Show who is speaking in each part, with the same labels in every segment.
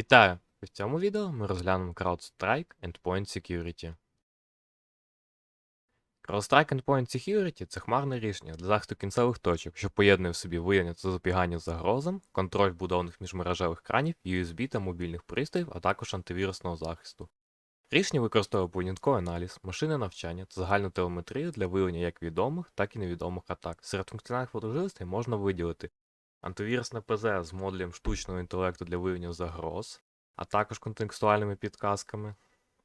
Speaker 1: Вітаю! В цьому відео ми розглянемо CrowdStrike Endpoint Security. CrowdStrike Endpoint Security це хмарне рішення для захисту кінцевих точок, що поєднує в собі виявлення та запобігання загрозам, контроль вбудованих міжмережевих кранів, USB та мобільних пристроїв, а також антивірусного захисту. Рішення використовує поведінковий аналіз, машинне навчання та загальну телеметрію для виявлення як відомих, так і невідомих атак. Серед функціональних можливостей можна виділити антивірусне ПЗ з модулем штучного інтелекту для виявлення загроз, а також контекстуальними підказками,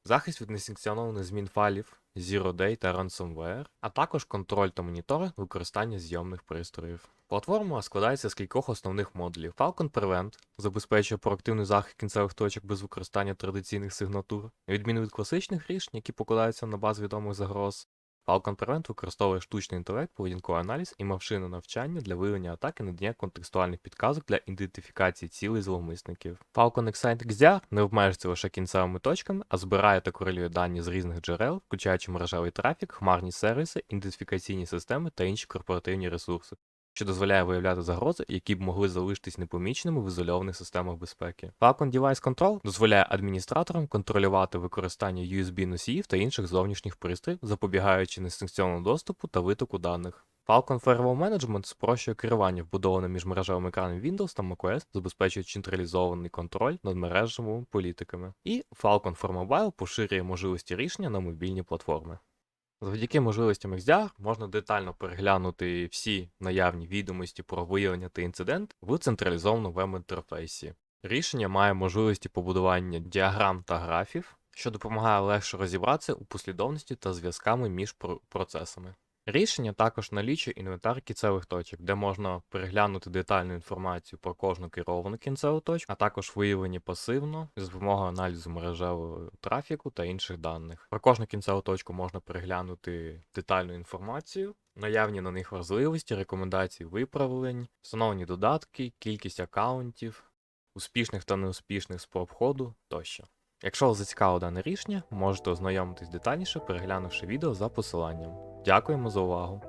Speaker 1: захист від несанкціонованих змін файлів, Zero Day та Ransomware, а також контроль та моніторинг використання зйомних пристроїв. Платформа складається з кількох основних модулів. Falcon Prevent забезпечує проактивний захист кінцевих точок без використання традиційних сигнатур, на відміну від класичних рішень, які покладаються на базу відомих загроз. Falcon Prevent використовує штучний інтелект, поведінковий аналіз і машинне навчання для виявлення атаки надання контекстуальних підказок для ідентифікації цілей зловмисників. Falcon Excite XDR не обмежується лише кінцевими точками, а збирає та корелює дані з різних джерел, включаючи мережевий трафік, хмарні сервіси, ідентифікаційні системи та інші корпоративні ресурси. Що дозволяє виявляти загрози, які б могли залишитись непоміченими в ізольованих системах безпеки. Falcon Device Control дозволяє адміністраторам контролювати використання USB-носіїв та інших зовнішніх пристроїв, запобігаючи несанкціонному доступу та витоку даних. Falcon Firewall Management спрощує керування вбудованим міжмережевим екраном Windows та macOS, забезпечуючи централізований контроль над мережевими політиками. І Falcon for Mobile поширює можливості рішення на мобільні платформи. Завдяки можливостям XDR можна детально переглянути всі наявні відомості про виявлення та інцидент в централізованому веб-інтерфейсі. Рішення має можливості побудування діаграм та графів, що допомагає легше розібратися у послідовності та зв'язками між процесами. Рішення також налічує інвентар кінцевих точок, де можна переглянути детальну інформацію про кожну керовану кінцеву точку, а також виявлені пасивно з допомогою аналізу мережевого трафіку та інших даних. Про кожну кінцеву точку можна переглянути детальну інформацію, наявні на них важливості, рекомендації виправлень, встановлені додатки, кількість аккаунтів, успішних та неуспішних спроб ходу тощо. Якщо вас зацікавило дане рішення, можете ознайомитись детальніше, переглянувши відео за посиланням. Дякуємо за увагу!